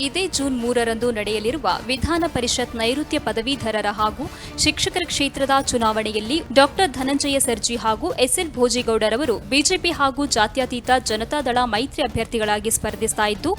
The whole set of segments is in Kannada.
ಇದೇ ಜೂನ್ ಮೂರರಂದು ನಡೆಯಲಿರುವ ವಿಧಾನ ಪರಿಷತ್ ನೈಋತ್ಯ ಪದವೀಧರರ ಹಾಗೂ ಶಿಕ್ಷಕರ ಕ್ಷೇತ್ರದ ಚುನಾವಣೆಯಲ್ಲಿ ಡಾಕ್ಟರ್ ಧನಂಜಯ ಸರ್ಜಿ ಹಾಗೂ ಎಸ್ಎಲ್ ಭೋಜೇಗೌಡರವರು ಬಿಜೆಪಿ ಹಾಗೂ ಜಾತ್ಯತೀತ ಜನತಾದಳ ಮೈತ್ರಿ ಅಭ್ಯರ್ಥಿಗಳಾಗಿ ಸ್ಪರ್ಧಿಸ್ತಾ ಇದ್ದು,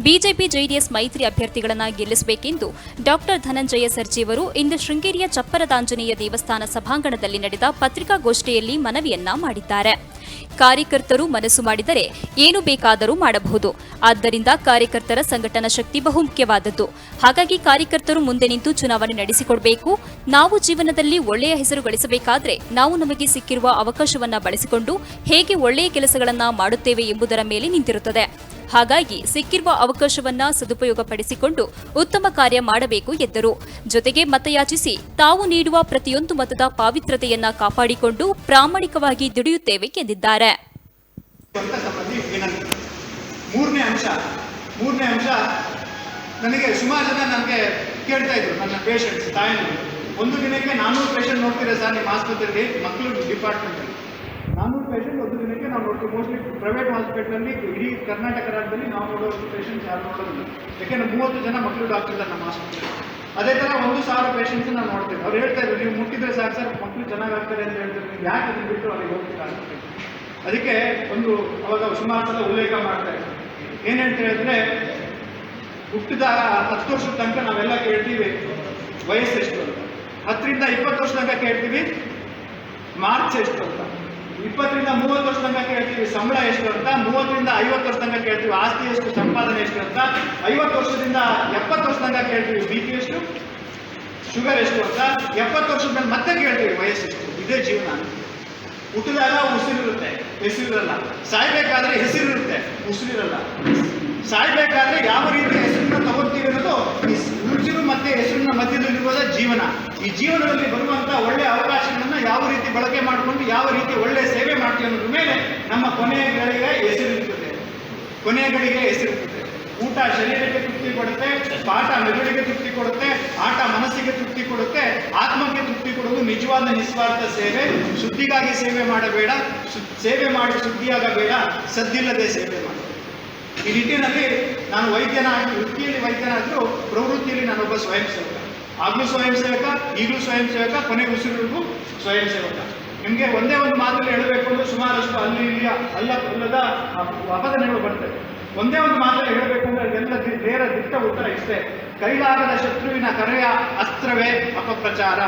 ಬಿಜೆಪಿ ಜೆಡಿಎಸ್ ಮೈತ್ರಿ ಅಭ್ಯರ್ಥಿಗಳನ್ನು ಗೆಲ್ಲಿಸಬೇಕೆಂದು ಡಾಕ್ಟರ್ ಧನಂಜಯ ಸರ್ಜಿಯವರು ಇಂದು ಶೃಂಗೇರಿಯ ಚಪ್ಪರದಾಂಜನೇಯ ದೇವಸ್ಥಾನ ಸಭಾಂಗಣದಲ್ಲಿ ನಡೆದ ಪತ್ರಿಕಾಗೋಷ್ಠಿಯಲ್ಲಿ ಮನವಿಯನ್ನ ಮಾಡಿದ್ದಾರೆ. ಕಾರ್ಯಕರ್ತರು ಮನಸ್ಸು ಮಾಡಿದರೆ ಏನು ಬೇಕಾದರೂ ಮಾಡಬಹುದು. ಆದ್ದರಿಂದ ಕಾರ್ಯಕರ್ತರ ಸಂಘಟನಾ ಶಕ್ತಿ ಬಹುಮುಖ್ಯವಾದದ್ದು. ಹಾಗಾಗಿ ಕಾರ್ಯಕರ್ತರು ಮುಂದೆ ನಿಂತು ಚುನಾವಣೆ ನಡೆಸಿಕೊಡಬೇಕು. ನಾವು ಜೀವನದಲ್ಲಿ ಒಳ್ಳೆಯ ಹೆಸರು ಗಳಿಸಬೇಕಾದ್ರೆ ನಾವು ನಮಗೆ ಸಿಕ್ಕಿರುವ ಅವಕಾಶವನ್ನ ಬಳಸಿಕೊಂಡು ಹೇಗೆ ಒಳ್ಳೆಯ ಕೆಲಸಗಳನ್ನ ಮಾಡುತ್ತೇವೆ ಎಂಬುದರ ಮೇಲೆ ನಿಂತಿರುತ್ತದೆ. ಹಾಗಾಗಿ ಸಿಕ್ಕಿರುವ ಅವಕಾಶವನ್ನ ಸದುಪಯೋಗಪಡಿಸಿಕೊಂಡು ಉತ್ತಮ ಕಾರ್ಯ ಮಾಡಬೇಕು ಎಂದರು. ಜೊತೆಗೆ ಮತಯಾಚಿಸಿ ತಾವು ನೀಡುವ ಪ್ರತಿಯೊಂದು ಮತದ ಪಾವಿತ್ರತೆಯನ್ನ ಕಾಪಾಡಿಕೊಂಡು ಪ್ರಾಮಾಣಿಕವಾಗಿ ದುಡಿಯುತ್ತೇವೆ ಎಂದಿದ್ದಾರೆ. ಮೂರನೇ ಅಂಶ ಮೂರನೇ ಅಂಶ ನನಗೆ ಸುಮಾರು ಜನ ನನಗೆ ಕೇಳ್ತಾ ಇದ್ರು, ನನ್ನ ಪೇಷಂಟ್ಸ್ ತಾಯಂದಿರು ಒಂದು ದಿನಕ್ಕೆ ನಾನ್ನೂರು ಪೇಷಂಟ್ ನೋಡ್ತೀರಾ ಸರ್ ನಿಮ್ಮ ಆಸ್ಪತ್ರೆಯಲ್ಲಿ? ಮಕ್ಕಳು ಡಿಪಾರ್ಟ್ಮೆಂಟಲ್ಲಿ ನಾನ್ನೂರು ಪೇಷಂಟ್ ಒಂದು ದಿನಕ್ಕೆ ನಾವು ನೋಡ್ತೀವಿ. ಮೋಸ್ಟ್ಲಿ ಪ್ರೈವೇಟ್ ಹಾಸ್ಪಿಟಲಲ್ಲಿ ಇಡೀ ಕರ್ನಾಟಕ ರಾಜ್ಯದಲ್ಲಿ ನಾವು ನೋಡೋ ಪೇಷಂಟ್ಸ್ ಯಾರು ನೋಡೋದಿಲ್ಲ. ಯಾಕೆಂದ್ರೆ ಮೂವತ್ತು ಜನ ಮಕ್ಕಳು ಡಾಕ್ಟರ್ ಇದ್ದಾರೆ ನಮ್ಮ ಹಾಸ್ಪಿಟಲ್ ಅದೇ ಥರ ಒಂದು ಸಾವಿರ ಪೇಷಂಟ್ಸ್ ನಾವು ನೋಡ್ತೇವೆ. ಅವ್ರು ಹೇಳ್ತಾ ಇದ್ರು, ನೀವು ಮುಟ್ಟಿದ್ರೆ ಸಾಕು ಸರ್, ಮಕ್ಕಳು ಚೆನ್ನಾಗಾಗ್ತಾರೆ ಅಂತ ಹೇಳ್ತಾರೆ. ನೀವು ಯಾಕೆ ಅದನ್ನು ಬಿಟ್ಟು ಅವ್ರಿಗೆ ಹೋಗ್ತೀರಾ. ಅದಕ್ಕೆ ಒಂದು ಅವಾಗ ಸುಮಾರು ಸಲ ಉಲ್ಲೇಖ ಮಾಡ್ತಾರೆ ಏನು ಹೇಳ್ತಾ ಹೇಳಿದ್ರೆ ಹುಟ್ಟಿದ ಹತ್ತು ವರ್ಷದ ತನಕ ನಾವೆಲ್ಲ ಕೇಳ್ತೀವಿ, ವಯಸ್ಸು ಎಷ್ಟು ಅಂತ ಹತ್ತರಿಂದ ಇಪ್ಪತ್ತು ವರ್ಷ ತನಕ ಕೇಳ್ತೀವಿ, ಮಾರ್ಚ್ ಎಷ್ಟು ಅಂತ ಇಪ್ಪತ್ತರಿಂದ ಮೂವತ್ತು ವರ್ಷ ತನಕ ಕೇಳ್ತೀವಿ. ಸಂಬಳ ಎಷ್ಟು ಅಂತ ಮೂವತ್ತರಿಂದ ಐವತ್ತು ವರ್ಷ ತನಕ ಕೇಳ್ತೀವಿ. ಆಸ್ತಿ ಎಷ್ಟು, ಸಂಪಾದನೆ ಎಷ್ಟು ಅಂತ ಐವತ್ತು ವರ್ಷದಿಂದ ಎಪ್ಪತ್ತು ವರ್ಷ ತನಕ ಕೇಳ್ತೀವಿ. ಬಿ ಪಿ ಎಷ್ಟು, ಶುಗರ್ ಎಷ್ಟು ಅಂತ ಎಪ್ಪತ್ತು ವರ್ಷದ ಮೇಲೆ ಮತ್ತೆ ಕೇಳ್ತೀವಿ. ವಯಸ್ಸೆಷ್ಟು ಇದೇ ಜೀವನ. ಹುಟ್ಟಿದಾಗ ಉಸಿರಿರುತ್ತೆ. ಹೆಸರಿರಲ್ಲ. ಸಾಯ್ಬೇಕಾದ್ರೆ ಹೆಸರಿರುತ್ತೆ. ಉಸಿರಿರಲ್ಲ. ಸಾಯ್ಬೇಕಾದ್ರೆ ಯಾವ ರೀತಿ ಹೆಸರನ್ನ ತಗೋತೀವಿ ಅನ್ನೋದು ಉಸಿರು ಮತ್ತೆ ಹೆಸರಿನ ಮಧ್ಯದಲ್ಲಿರುವುದ ಜೀವನ. ಈ ಜೀವನದಲ್ಲಿ ಬರುವಂತ ಒಳ್ಳೆ ಅವಕಾಶಗಳನ್ನ ಯಾವ ರೀತಿ ಬಳಕೆ ಮಾಡಿಕೊಂಡು ಯಾವ ರೀತಿ ಒಳ್ಳೆ ಸೇವೆ ಮಾಡ್ತೀವಿ ಅನ್ನೋದ್ರ ಮೇಲೆ ನಮ್ಮ ಕೊನೆಯ ಗಳಿಗೆ ಹೆಸರಿರ್ತದೆ. ಕೊನೆಯ ಗಳಿಗೆ ಹೆಸರಿರ್ತದೆ. ಊಟ ಶರೀರಕ್ಕೆ ತೃಪ್ತಿ ಕೊಡುತ್ತೆ, ಪಾಠ ಮೆದುಳಿಗೆ ತೃಪ್ತಿ ಕೊಡುತ್ತೆ, ಆಟ ಮನಸ್ಸಿಗೆ ತೃಪ್ತಿ ಕೊಡುತ್ತೆ, ಆತ್ಮಕ್ಕೆ ತೃಪ್ತಿ ಕೊಡುವುದು ನಿಜವಾದ ನಿಸ್ವಾರ್ಥ ಸೇವೆ. ಸುದ್ದಿಗಾಗಿ ಸೇವೆ ಮಾಡಬೇಡ ಸೇವೆ ಮಾಡಿ ಸುದ್ದಿಯಾಗಬೇಡ ಸದ್ದಿಲ್ಲದೆ ಸೇವೆ ಮಾಡಿ. ಈ ನಿಟ್ಟಿನಲ್ಲಿ ನಾನು ವೈದ್ಯನಾಗಿ, ವೃತ್ತಿಯಲ್ಲಿ ವೈದ್ಯನಾದರೂ ಪ್ರವೃತ್ತಿಯಲ್ಲಿ ನಾನೊಬ್ಬ ಸ್ವಯಂ ಸೇವಕ ಆಗ್ಲೂ ಸ್ವಯಂ ಸೇವಕ ಈಗಲೂ ಸ್ವಯಂ ಸೇವಕ ಕೊನೆ ಉಸಿರಿಗೂ ಸ್ವಯಂ ಸೇವಕ ನಿಮಗೆ ಒಂದೇ ಒಂದು ಮಾತಲ್ಲಿ ಹೇಳಬೇಕು ಅಂದ್ರೆ ಸುಮಾರಷ್ಟು ಅಲ್ಲಿ ಇಲ್ಲಿಯ ಅಲ್ಲ, ಅಲ್ಲದ ಅಪಧನೆಗಳು ಬರ್ತವೆ. ಒಂದೇ ಒಂದು ಮಾತಲ್ಲಿ ಹೇಳಬೇಕು ಅಂದ್ರೆ ಅದೆಲ್ಲ ನೇರ ದಿಟ್ಟ ಉತ್ತರ ಇಷ್ಟೇ. ಕೈಲಾಗದ ಶತ್ರುವಿನ ಕರೆಯ ಅಸ್ತ್ರವೇ ಅಪಪ್ರಚಾರ.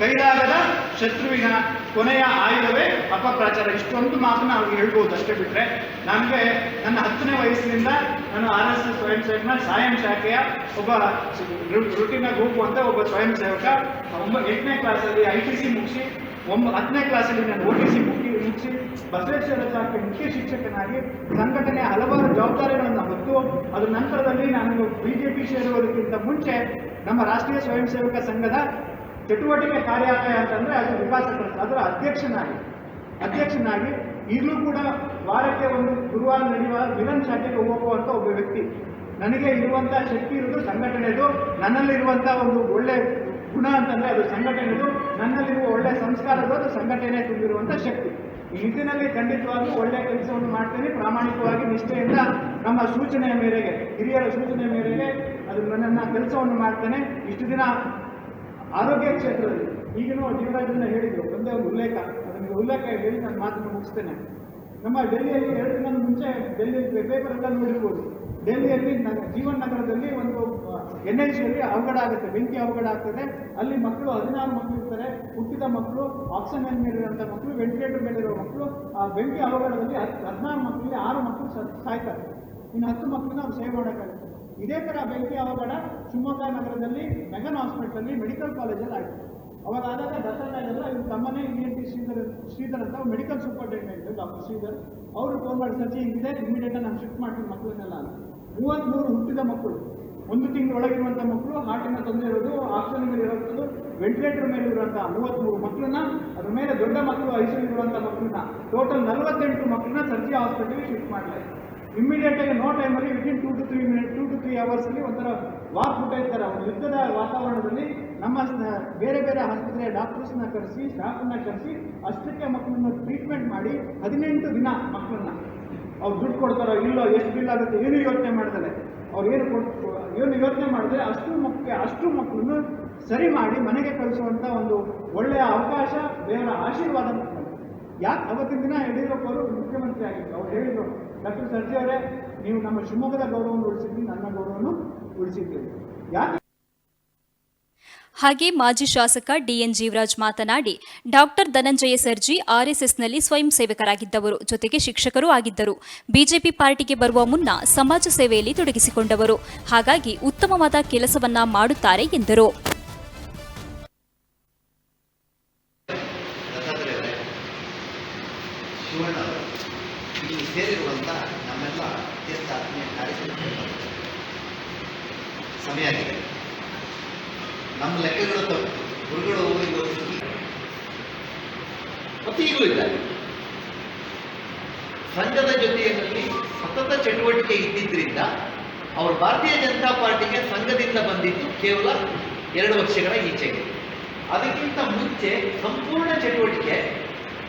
ಕೈಲಾಗದ ಶತ್ರುವಿನ ಕೊನೆಯ ಆಯುಧವೇ ಅಪಪ್ರಚಾರ. ಇಷ್ಟೊಂದು ಮಾತನ್ನ ಅವ್ರಿಗೆ ಹೇಳ್ಬೋದು ಅಷ್ಟೇ ಬಿಟ್ರೆ. ನನಗೆ ನನ್ನ ಹತ್ತನೇ ವಯಸ್ಸಿನಿಂದ ನಾನು ಆರ್ ಎಸ್ ಎಸ್ ಸ್ವಯಂ ಸೇವಕನ, ಸಾಯಂ ಶಾಖೆಯ ಒಬ್ಬ ರುಟಿನ ಗ್ರೂಪ್ ಅಂತ ಒಬ್ಬ ಸ್ವಯಂ ಸೇವಕ. ಒಂಬ, ಎಂಟನೇ ಕ್ಲಾಸಲ್ಲಿ ಐ ಟಿ ಸಿ ಮುಗಿಸಿ, ಒಂಬ, ಹತ್ತನೇ ಕ್ಲಾಸಲ್ಲಿ ನಾನು ಓ ಟಿ ಸಿ ಮುಗಿ ಮುಗಿಸಿ ಬಸವೇಶ್ವರ ಮುಖ್ಯ ಶಿಕ್ಷಕನಾಗಿ ಸಂಘಟನೆ ಹಲವಾರು ಜವಾಬ್ದಾರಿಗಳನ್ನು ಹೊತ್ತು ಅದರ ನಂತರದಲ್ಲಿ ನಾನು ಬಿಜೆಪಿ ಸೇರುವುದಕ್ಕಿಂತ ಮುಂಚೆ ನಮ್ಮ ರಾಷ್ಟ್ರೀಯ ಸ್ವಯಂ ಸೇವಕ ಸಂಘದ ಚಟುವಟಿಕೆ ಕಾರ್ಯಾಲಯ ಅಂತಂದ್ರೆ ಅದು ವಿಕಾಸ ಅದರ ಅಧ್ಯಕ್ಷನಾಗಿ ಅಧ್ಯಕ್ಷನಾಗಿ ಈಗಲೂ ಕೂಡ ವಾರಕ್ಕೆ ಒಂದು ಗುರುವಾರ ನಡೆಯುವ ವಿಲನ್ ಶಾಖೆಗೆ ಹೋಗುವಂತ ಒಬ್ಬ ವ್ಯಕ್ತಿ. ನನಗೆ ಇರುವಂತಹ ಶಕ್ತಿ ಇರೋದು ಸಂಘಟನೆದು ನನ್ನಲ್ಲಿರುವಂತಹ ಒಂದು ಒಳ್ಳೆ ಗುಣ ಅಂತಂದ್ರೆ ಅದು ಸಂಘಟನೆದು, ನನ್ನಲ್ಲಿರುವ ಒಳ್ಳೆ ಸಂಸ್ಕಾರದ ಅದು ಸಂಘಟನೆ ತುಂಬಿರುವಂಥ ಶಕ್ತಿ. ಈ ನಿಟ್ಟಿನಲ್ಲಿ ಖಂಡಿತವಾಗಿಯೂ ಒಳ್ಳೆಯ ಕೆಲಸವನ್ನು ಮಾಡ್ತೇನೆ. ಪ್ರಾಮಾಣಿಕವಾಗಿ ನಿಷ್ಠೆಯಿಂದ ನಮ್ಮ ಸೂಚನೆಯ ಮೇರೆಗೆ, ಹಿರಿಯರ ಸೂಚನೆಯ ಮೇರೆಗೆ ಅದು ನನ್ನ ಕೆಲಸವನ್ನು ಮಾಡ್ತೇನೆ. ಇಷ್ಟು ದಿನ ಆರೋಗ್ಯ ಕ್ಷೇತ್ರದಲ್ಲಿ, ಈಗಿನೂ ಜೀವರಾಜನ್ನ ಹೇಳಿದ್ರು, ಒಂದೇ ಒಂದು ಉಲ್ಲೇಖ ಅದನ್ನು ಉಲ್ಲೇಖ ಹೇಳಿ ನಾನು ಮಾತನ್ನು ಮುಗಿಸ್ತೇನೆ. ನಮ್ಮ ಡೆಲ್ಲಿಯಲ್ಲಿ ಎರಡು ದಿನದ ಮುಂಚೆ ಡೆಲ್ಲಿ ಪೇಪರ್ ಎಲ್ಲ ನೋಡಿರ್ಬೋದು. ಡೆಲ್ಲಿಯಲ್ಲಿ ನಗ, ಜೀವನ್ ನಗರದಲ್ಲಿ ಒಂದು ಎನ್ ಐ ಸಿಯಲ್ಲಿ ಅವಘಡ ಆಗುತ್ತೆ, ಬೆಂಕಿ ಅವಘಡ ಆಗ್ತದೆ. ಅಲ್ಲಿ ಮಕ್ಕಳು, ಹದಿನಾರು ಮಕ್ಕಳು ಇರ್ತಾರೆ. ಹುಟ್ಟಿದ ಮಕ್ಕಳು, ಆಕ್ಸಿಜನ್ ಮೇಲಿರುವಂಥ ಮಕ್ಕಳು, ವೆಂಟಿಲೇಟರ್ ಮೇಲಿರೋ ಮಕ್ಕಳು, ಆ, ಬೆಂಕಿ ಅವಘಡದಲ್ಲಿ ಹತ್ತು ಹದಿನಾರು ಮಕ್ಕಳಿಗೆ ಆರು ಮಕ್ಕಳು ಸಾಯ್ತಾರೆ. ಇನ್ನು ಹತ್ತು ಮಕ್ಕಳನ್ನ ಅವ್ರು ಸೇವ್ ಮಾಡೋಕ್ಕಾಗುತ್ತೆ. ಇದೇ ಥರ ಬೆಂಕಿ ಅವಘಡ ಶಿವಮೊಗ್ಗ ನಗರದಲ್ಲಿ, ಮೆಗನ್ ಹಾಸ್ಪಿಟಲಲ್ಲಿ, ಮೆಡಿಕಲ್ ಕಾಲೇಜಲ್ಲಿ ಆಯಿತು. ಅವಾಗ ಆದಾಗ ದಸರಾಗೆಲ್ಲ ಇವ್ರು ತಮ್ಮನೇ E N T Shridhar Shridhar ಅಂತ ಮೆಡಿಕಲ್ ಸೂಪರ್ಟೆಂಡೆಂಟ್ ಡಾಕ್ಟರ್ ಶ್ರೀಧರ್. ಅವರು ಫೋನ್ ಮಾಡಿ ಸರ್ಜಿ ಹಿಂಗಿದೆ ಇಮಿಡಿಯೇಟಾಗಿ ನಾನು ಶಿಫ್ಟ್ ಮಾಡ್ತೀನಿ ಮಕ್ಕಳನ್ನೆಲ್ಲ ಅಂತ. ಮೂವತ್ತ್ಮೂರು ಹುಟ್ಟಿದ ಮಕ್ಕಳು. ಒಂದು ತಿಂಗಳೊಳಗಿರುವಂಥ ಮಕ್ಕಳು ಹಾರ್ಟಿನ ತೊಂದರೆ ಇರೋದು ಆಕ್ಸಿಜನ್ ಮೇಲೆ ಇರೋದು ವೆಂಟಿಲೇಟರ್ ಮೇಲೆ ಇರುವಂಥ ಮೂವತ್ತ್ಮೂರು ಮಕ್ಕಳನ್ನ, ಅದ್ರ ಮೇಲೆ ದೊಡ್ಡ ಮಕ್ಕಳು ಐಸಿಯು ಇರುವಂಥ ಮಕ್ಕಳನ್ನ ಟೋಟಲ್ ನಲವತ್ತೆಂಟು ಮಕ್ಕಳನ್ನ ಸರ್ಜಿ ಹಾಸ್ಪಿಟಲ್ಗೆ ಶಿಫ್ಟ್ ಮಾಡಲಾಯಿತು ಇಮಿಡಿಯೇಟ್ ಆಗಿ ನೋ ಟೈಮಲ್ಲಿ within two to three minute two to three ಅವರ್ಸಲ್ಲಿ ಒಂಥರ ವಾಕ್ ಊಟ ಇರ್ತಾರೆ. ಒಂದು ಯುದ್ಧದ ವಾತಾವರಣದಲ್ಲಿ ನಮ್ಮ ಬೇರೆ ಬೇರೆ ಆಸ್ಪತ್ರೆಯ ಡಾಕ್ಟರ್ಸ್ನ ಕರೆಸಿ ಸ್ಟಾಫನ್ನ ಕರೆಸಿ, ಅಷ್ಟಕ್ಕೆ ಮಕ್ಕಳನ್ನ ಟ್ರೀಟ್ಮೆಂಟ್ ಮಾಡಿ ಹದಿನೆಂಟು ದಿನ ಮಕ್ಕಳನ್ನ. ಅವ್ರು ದುಡ್ಡು ಕೊಡ್ತಾರೋ ಇಲ್ಲೋ, ಎಷ್ಟು ಬಿಲ್ ಆಗುತ್ತೆ, ಏನು ಯೋಚನೆ ಮಾಡ್ತಾರೆ? ಅವ್ರು ಏನು ಕೊಟ್ಟು ಏನು ಯೋಚನೆ ಮಾಡಿದ್ರೆ ಅಷ್ಟು ಮಕ್ಕಳು ಅಷ್ಟು ಮಕ್ಕಳನ್ನು ಸರಿ ಮಾಡಿ ಮನೆಗೆ ಕಳಿಸುವಂಥ ಒಂದು ಒಳ್ಳೆಯ ಅವಕಾಶ ದೇವರ ಆಶೀರ್ವಾದ. ಯಾಕೆ ಅವತ್ತಿನ ದಿನ ಯಡಿಯೂರಪ್ಪ ಅವರು ಮುಖ್ಯಮಂತ್ರಿ ಆಗಿತ್ತು ಅವ್ರು ಹೇಳಿದ್ರು, ಡಾಕ್ಟರ್ ಸರ್ಜಿ ಅವರೇ, ನೀವು ನಮ್ಮ ಶಿವಮೊಗ್ಗದ ಗೌರವವನ್ನು ಉಳಿಸಿದ್ದೀನಿ ನನ್ನ ಗೌರವವನ್ನು ಉಳಿಸಿದ್ದೀರಿ ಯಾಕೆ ಹಾಗೆ ಮಾಜಿ ಶಾಸಕ ಡಿಎನ್ ಜೀವರಾಜ್ ಮಾತನಾಡಿ, ಡಾಕ್ಟರ್ ಧನಂಜಯ ಸರ್ಜಿ ಆರ್ಎಸ್ಎಸ್ನಲ್ಲಿ ಸ್ವಯಂ ಸೇವಕರಾಗಿದ್ದವರು, ಜೊತೆಗೆ ಶಿಕ್ಷಕರೂ ಆಗಿದ್ದರು. ಬಿಜೆಪಿ ಪಾರ್ಟಿಗೆ ಬರುವ ಮುನ್ನ ಸಮಾಜ ಸೇವೆಯಲ್ಲಿ ತೊಡಗಿಸಿಕೊಂಡವರು. ಹಾಗಾಗಿ ಉತ್ತಮವಾದ ಕೆಲಸವನ್ನ ಮಾಡುತ್ತಾರೆ ಎಂದರು. ಸಮಯ ಶಿವಣ್ಣ ಅವರು ಇಲ್ಲಿ ಸೇರಿರುವಂಥ ನಮ್ಮೆಲ್ಲ ಅತ್ಯಂತ ಆತ್ಮೀಯ ಕಾರ್ಯಕ್ರಮಗಳು ಸಮಯ ಆಗಿದೆ ನಮ್ಮ ಲೆಕ್ಕಗಳು ತಪ್ಪು. ಗುರುಗಳು ಮತ್ತು ಈಗಲೂ ಇದ್ದಾರೆ. ಸಂಘದ ಜೊತೆಯಲ್ಲಿ ಸತತ ಚಟುವಟಿಕೆ ಇದ್ದಿದ್ದರಿಂದ ಅವರು ಭಾರತೀಯ ಜನತಾ ಪಾರ್ಟಿಗೆ ಸಂಘದಿಂದ ಬಂದಿದ್ದು ಕೇವಲ ಎರಡು ವರ್ಷಗಳ ಈಚೆಗೆ. ಅದಕ್ಕಿಂತ ಮುಂಚೆ ಸಂಪೂರ್ಣ ಚಟುವಟಿಕೆ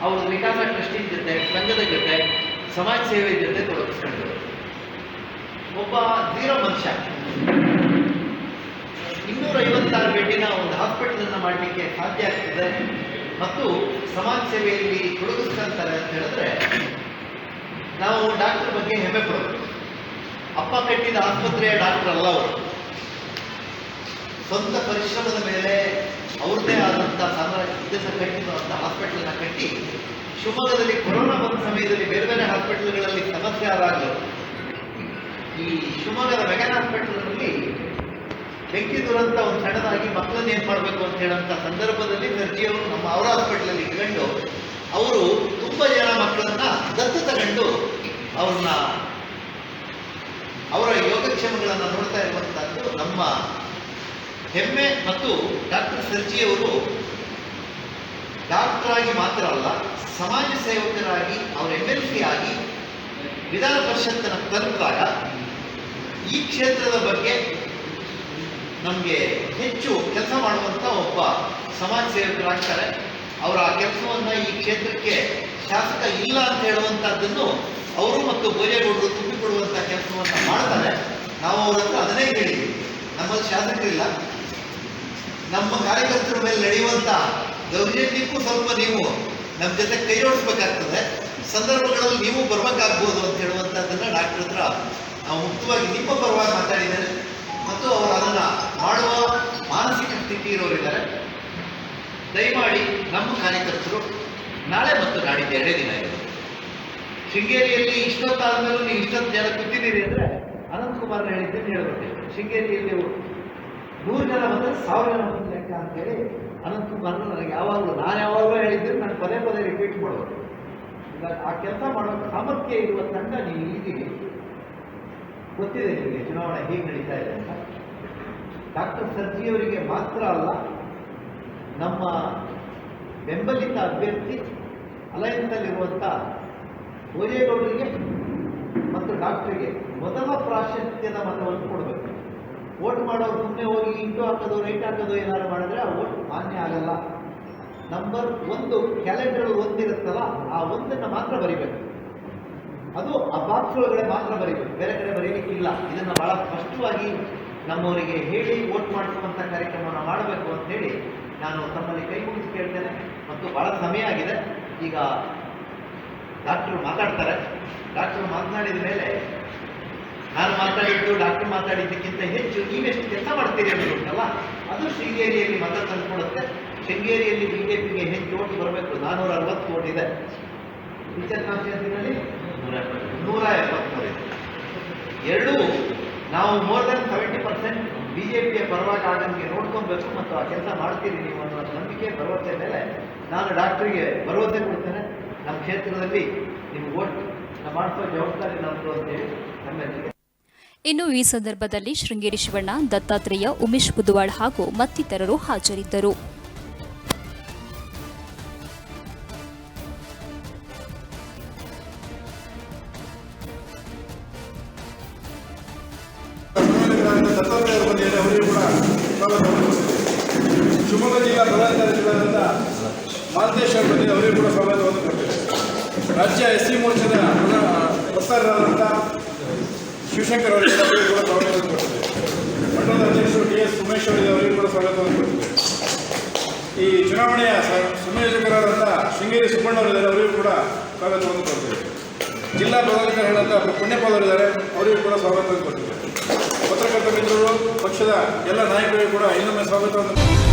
ಅವರು ವಿಕಾಸ ಟ್ರಸ್ಟಿ ಜೊತೆ, ಸಂಘದ ಜೊತೆ, ಸಮಾಜ ಸೇವೆ ಜೊತೆ ತೊಡಗಿಸ್ಕೊಂಡಿದ್ದರು ಒಬ್ಬ ಧೀರ ಮನುಷ್ಯ. ಐವತ್ತಾರು ಬೆಡ್ಡಿನ ಒಂದು ಹಾಸ್ಪಿಟಲನ್ನು ಮಾಡಲಿಕ್ಕೆ ಸಾಧ್ಯ ಆಗ್ತದೆ. ಮತ್ತು ಸಮಾಜ ಸೇವೆಯಲ್ಲಿ ತೊಡಗಿಸ್ಕೊಂತಾರೆ ಅಂತ ಹೇಳಿದ್ರೆ, ನಾವು ಡಾಕ್ಟರ್ ಬಗ್ಗೆ ಹೆಮ್ಮೆ ಪಡಬೇಕು ಅಪ್ಪ ಕಟ್ಟಿದ ಆಸ್ಪತ್ರೆಯ ಡಾಕ್ಟರ್ ಅಲ್ಲ ಅವರು. ಸ್ವಂತ ಪರಿಶ್ರಮದ ಮೇಲೆ ಅವ್ರದೇ ಆದಂಥ ಸಾಮ್ರಾಜ್ಯ ಕಟ್ಟಿರುವಂಥ ಹಾಸ್ಪಿಟಲನ್ನ ಕಟ್ಟಿ, ಶಿವಮೊಗ್ಗದಲ್ಲಿ ಕೊರೋನಾ ಬಂದ ಸಮಯದಲ್ಲಿ ಬೇರೆ ಬೇರೆ ಹಾಸ್ಪಿಟಲ್ಗಳಲ್ಲಿ ಸಮಸ್ಯೆ ಆದಾಗ, ಈ ಶಿವಮೊಗ್ಗದ ಮೆಗನ್ ಹಾಸ್ಪಿಟಲ್ನಲ್ಲಿ ಬೆಂಕಿ ದುರಂತ ಒಂದು ಸಣ್ಣದಾಗಿ ಮಕ್ಕಳನ್ನ ಏನ್ ಮಾಡಬೇಕು ಅಂತ ಹೇಳುವಂತ ಸಂದರ್ಭದಲ್ಲಿ ನರ್ಜಿಯವರು ನಮ್ಮ ಅವರ ಹಾಸ್ಪಿಟ್ಲಲ್ಲಿ ಇಟ್ಕೊಂಡು ಅವರು ತುಂಬಾ ಜನ ಮಕ್ಕಳನ್ನ ದತ್ತು ತಗೊಂಡು ಅವ್ರನ್ನ ಅವರ ಯೋಗಕ್ಷೇಮಗಳನ್ನು ನೋಡ್ತಾ ಇರುವಂತಹದ್ದು ನಮ್ಮ ಹೆಮ್ಮೆ ಮತ್ತು ಡಾಕ್ಟರ್ ಸರ್ಜಿಯವರು ಡಾಕ್ಟರ್ ಆಗಿ ಮಾತ್ರ ಅಲ್ಲ, ಸಮಾಜ ಸೇವಕರಾಗಿ, ಅವರ ಎಂ ಎಲ್ ಸಿ ಆಗಿ ವಿಧಾನ ಪರಿಷತ್ತನ್ನು ತಲುಪಿದಾಗ ಈ ಕ್ಷೇತ್ರದ ಬಗ್ಗೆ ನಮಗೆ ಹೆಚ್ಚು ಕೆಲಸ ಮಾಡುವಂಥ ಒಬ್ಬ ಸಮಾಜ ಸೇವಕರಾಗ್ತಾರೆ. ಅವರ ಆ ಕೆಲಸವನ್ನು ಈ ಕ್ಷೇತ್ರಕ್ಕೆ ಶಾಸಕ ಇಲ್ಲ ಅಂತ ಹೇಳುವಂಥದ್ದನ್ನು ಅವರು ಮತ್ತು ಭೋಜೇಗೌಡರು ತುಂಬಿಕೊಡುವಂಥ ಕೆಲಸವನ್ನು ಮಾಡ್ತಾರೆ. ನಾವು ಅವ್ರ ಹತ್ರ ಅದನ್ನೇ ಹೇಳಿದ್ವಿ ನಮ್ಮಲ್ಲಿ ಶಾಸಕರಿಲ್ಲ. ನಮ್ಮ ಕಾರ್ಯಕರ್ತರ ಮೇಲೆ ನಡೆಯುವಂಥ ದೌರ್ಜನ್ಯಕ್ಕೂ ಸ್ವಲ್ಪ ನೀವು ನಮ್ಮ ಜೊತೆ ಕೈ ಜೋಡಿಸ್ಬೇಕಾಗ್ತದೆ. ಸಂದರ್ಭಗಳಲ್ಲಿ ನೀವು ಬರಬೇಕಾಗ್ಬೋದು ಅಂತ ಹೇಳುವಂಥದ್ದನ್ನು ಡಾಕ್ಟರ್ ಹತ್ರ ನಾವು ಮುಕ್ತವಾಗಿ ನಿಮ್ಮ ಪರವಾಗಿ ಮಾತಾಡಿದ್ದಾರೆ ಮತ್ತು ಅವರು ಅದನ್ನ ಮಾಡುವ ಮಾನಸಿಕ ಸ್ಥಿತಿ ಇರೋರಿದ್ದಾರೆ. ದಯಮಾಡಿ ನಮ್ಮ ಕಾರ್ಯಕರ್ತರು ನಾಳೆ ಮತ್ತು ನಾಡಿದ್ದು ಎರಡೇ ದಿನ ಇದೆ ಶೃಂಗೇರಿಯಲ್ಲಿ ಇಷ್ಟೊತ್ತಾದ್ಮೇಲೂ ನೀವು ಇಷ್ಟೊತ್ತು ಜನ ಕೂತಿದ್ದೀರಿ ಅಂದ್ರೆ ಅನಂತಕುಮಾರ್ ಹೇಳಿದ್ದೇನೆ ಹೇಳ್ಬೋದು ಶೃಂಗೇರಿಯಲ್ಲಿ ನೂರು ಜನ ಬಂದರೆ ಸಾವಿರ ಜನ ಬಂದ ಲೆಕ್ಕ ಅಂತೇಳಿ ಅನಂತಕುಮಾರ್ ನನಗೆ ಯಾವಾಗಲೂ ನಾನು ಯಾವಾಗಲೂ ಹೇಳಿದ್ರು ನಾನು ಪದೇ ಪದೇ ರಿಪೀಟ್ ಮಾಡೋದು ಆ ಕೆಲಸ ಮಾಡೋ ಸಾಮರ್ಥ್ಯ ಇರುವ ತಂಡ ನೀವು ಇದ್ದೀರಿ. ಗೊತ್ತಿದೆ ನಿಮಗೆ ಚುನಾವಣೆ ಹೇಗೆ ನಡೀತಾ ಇದೆ ಅಂತ. ಡಾಕ್ಟರ್ ಸರ್ಜಿಯವರಿಗೆ ಮಾತ್ರ ಅಲ್ಲ, ನಮ್ಮ ಬೆಂಬಲಿತ ಅಭ್ಯರ್ಥಿ ಅಲಯನ್ಸಲ್ಲಿರುವಂಥ ಭೋಜೇಗೌಡರಿಗೆ ಮತ್ತು ಡಾಕ್ಟರ್ಗೆ ಮೊದಲ ಪ್ರಾಶಸ್ತ್ಯದ ಮತವನ್ನು ಕೊಡಬೇಕು. ವೋಟ್ ಮಾಡೋರು ಸುಮ್ಮನೆ ಹೋಗಿ ಇಂಟು ಹಾಕೋದು, ರೈಟ್ ಹಾಕೋದು ಏನಾದ್ರು ಮಾಡಿದ್ರೆ ಆ ವೋಟ್ ಮಾನ್ಯ ಆಗಲ್ಲ. ನಂಬರ್ ಒಂದು ಕ್ಯಾಲೆಂಡರ್ ಒಂದಿರುತ್ತಲ್ಲ, ಆ ಒಂದನ್ನು ಮಾತ್ರ ಬರಿಬೇಕು. ಅದು ಆ ಬಾಕ್ಸ್ ಒಳಗಡೆ ಮಾತ್ರ ಬರೀಬೇಕು. ಬೇರೆ ಕಡೆ ಬರೀಲಿಕ್ಕಿಲ್ಲ ಇದನ್ನ ಬಹಳ ಸ್ಪಷ್ಟವಾಗಿ ನಮ್ಮವರಿಗೆ ಹೇಳಿ ವೋಟ್ ಮಾಡಿಸುವಂತ ಕಾರ್ಯಕ್ರಮವನ್ನು ಮಾಡಬೇಕು ಅಂತ ಹೇಳಿ ನಾನು ತಮ್ಮಲ್ಲಿ ಕೈ ಮುಗಿಸಿ ಕೇಳ್ತೇನೆ. ಮತ್ತು ಬಹಳ ಸಮಯ ಆಗಿದೆ. ಈಗ ಡಾಕ್ಟರ್ ಮಾತಾಡ್ತಾರೆ. ಡಾಕ್ಟರ್ ಮಾತನಾಡಿದ ಮೇಲೆ ನಾನು ಮಾತಾಡಿದ್ದು ಡಾಕ್ಟರ್ ಮಾತಾಡಿದ್ದಕ್ಕಿಂತ ಹೆಚ್ಚು ನೀವೆಷ್ಟು ಕೆಲಸ ಮಾಡ್ತೀರಿ ಅನ್ನೋದಲ್ಲ ಅದು ಶೃಂಗೇರಿಯಲ್ಲಿ ಮತ ತಂದುಕೊಡುತ್ತೆ. ಶೃಂಗೇರಿಯಲ್ಲಿ ಬಿಜೆಪಿಗೆ ಹೆಚ್ಚು ಓಟ್ ಬರಬೇಕು. ನಾನೂರ ಅರವತ್ತು ಓಟ್ ಇದೆ. ಟೀಚರ್ ಕಾನ್ಸ್ಟಿಟ್ಯೂನ್ಸಿನಲ್ಲಿ ನೂರ ಎಪ್ಪತ್ಮೂರು ಇದೆ. ಎರಡೂ ನಾವು more than seventy percent B J ಪಿಯ ಪರವಾಗಿ ಆಗಂಗೆ ನೋಡ್ಕೊಬೇಕು ಮತ್ತು ಆ ಕೆಲಸ ಮಾಡ್ತೀರಿ ನೀವು ಅನ್ನೋ ನಂಬಿಕೆ ಭರವಸೆ ಮೇಲೆ ನಾನು ಡಾಕ್ಟ್ರಿಗೆ ಭರವಸೆ ಕೊಡ್ತೇನೆ. ನಮ್ಮ ಕ್ಷೇತ್ರದಲ್ಲಿ ನಿಮ್ಗೆ ಓಟ್ ಮಾಡಿಸೋ ಜವಾಬ್ದಾರಿ ನಮ್ಮದು ಅಂತೇಳಿ ನಮ್ಮೆಲ್ಲರಿಗೆ ಇನ್ನು ಈ ಸಂದರ್ಭದಲ್ಲಿ ಶೃಂಗೇರಿ ಶಿವಣ್ಣ, ದತ್ತಾತ್ರೇಯ, ಉಮೇಶ್ ಬುಧವಾಳ್ ಹಾಗೂ ಮತ್ತಿತರರು ಹಾಜರಿದ್ದರು. ಬಂದಿದ್ದಾರೆ ಅವರಿಗೂ ಕೂಡ ಸ್ವಾಗತವನ್ನು ಕೊಡ್ತೇವೆ ರಾಜ್ಯ ಎಸ್ ಸಿ ಮೋರ್ಚಾದ ವಕ್ತಾರರಾದಂಥ ಶಿವಶಂಕರ್ ಅವರಿಗೆ ಕೂಡ ಸ್ವಾಗತವನ್ನು ಕೊಡ್ತೇವೆ ಮಂಡಲದ ಅಧ್ಯಕ್ಷರು ಡಿ ಎಸ್ ಉಮೇಶ್ ಅವರಿಗೆ ಕೂಡ ಸ್ವಾಗತವನ್ನು ಕೊಡ್ತೇವೆ ಈ ಚುನಾವಣೆಯ ಸಂಯೋಜಕರಾದಂಥ ಶೃಂಗೇರಿ ಸುಬ್ಬಣ್ಣ ಅವರಿದ್ದಾರೆ ಅವರಿಗೂ ಕೂಡ ಸ್ವಾಗತವನ್ನು ಕೊಡ್ತೇವೆ ಜಿಲ್ಲಾ ಪದಾಧಿಕಾರಿಗಳಾದ ಪುಣ್ಯಪಾಲ್ ಅವರಿದ್ದಾರೆ ಅವರಿಗೂ ಕೂಡ ಸ್ವಾಗತವನ್ನು ಕೊಡ್ತೇವೆ ಪತ್ರಕರ್ತ ಮಿತ್ರರು, ಪಕ್ಷದ ಎಲ್ಲ ನಾಯಕರಿಗೂ ಕೂಡ ಇನ್ನೊಮ್ಮೆ ಸ್ವಾಗತವನ್ನು